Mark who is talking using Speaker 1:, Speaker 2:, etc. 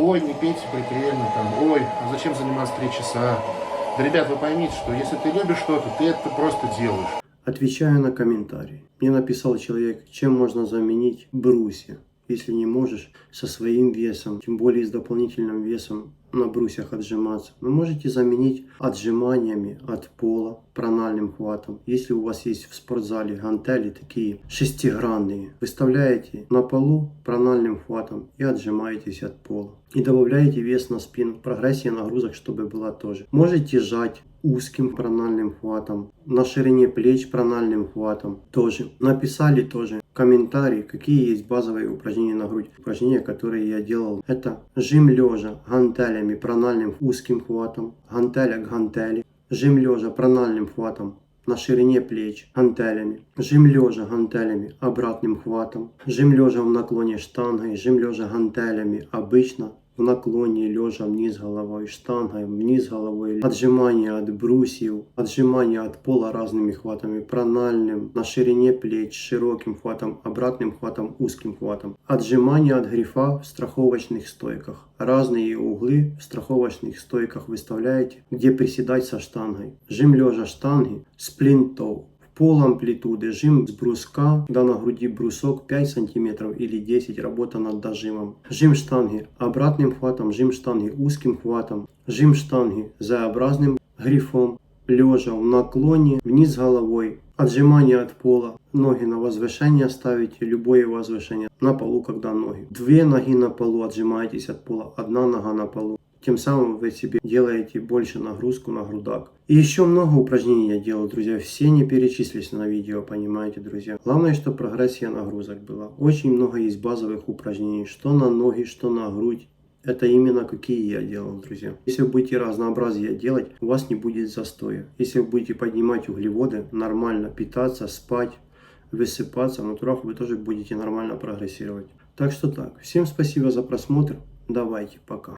Speaker 1: ой, не пейте прикрельно, там, ой, а зачем заниматься три часа? Да, ребят, вы поймите, что если ты любишь что-то, ты это просто делаешь.
Speaker 2: Отвечаю на комментарий. Мне написал человек, чем можно заменить брусья, если не можешь со своим весом, тем более с дополнительным весом на брусьях отжиматься. Вы можете заменить отжиманиями от пола, прональным хватом. Если у вас есть в спортзале гантели такие шестигранные, выставляете на полу прональным хватом и отжимаетесь от пола. И добавляете вес на спину. Прогрессия нагрузок, чтобы была тоже. Можете жать узким прональным хватом, на ширине плеч прональным хватом. Тоже. Написали тоже комментарий, какие есть базовые упражнения на грудь. Упражнения, которые я делал, это жим лежа гантелями прональным узким хватом, гантеля к гантели, жим лежа прональным хватом на ширине плеч гантелями, жим лежа гантелями обратным хватом, жим лежа в наклоне штангой, жим лежа гантелями обычно в наклоне лежа вниз головой, штангой вниз головой, отжимания от брусьев, отжимания от пола разными хватами, прональным, на ширине плеч, широким хватом, обратным хватом, узким хватом, отжимания от грифа в страховочных стойках. Разные углы в страховочных стойках выставляете, где приседать со штангой. Жим лежа штанги с плинтов пол амплитуды, жим с бруска, когда на груди брусок 5 см или 10 работа над дожимом. Жим штанги обратным хватом, жим штанги узким хватом, жим штанги Z-образным грифом, лежа в наклоне, вниз головой, отжимание от пола, ноги на возвышение ставите, любое возвышение, на полу, когда ноги. Две ноги на полу отжимаетесь от пола, одна нога на полу. Тем самым вы себе делаете больше нагрузку на грудак. И еще много упражнений я делал, друзья. Все не перечислись на видео, понимаете, друзья. Главное, чтобы прогрессия нагрузок была. Очень много есть базовых упражнений, что на ноги, что на грудь. Это именно какие я делал, друзья. Если вы будете разнообразие делать, у вас не будет застоя. Если вы будете поднимать углеводы, нормально питаться, спать, высыпаться, в натурах вы тоже будете нормально прогрессировать. Так что так. Всем спасибо за просмотр. Давайте, пока.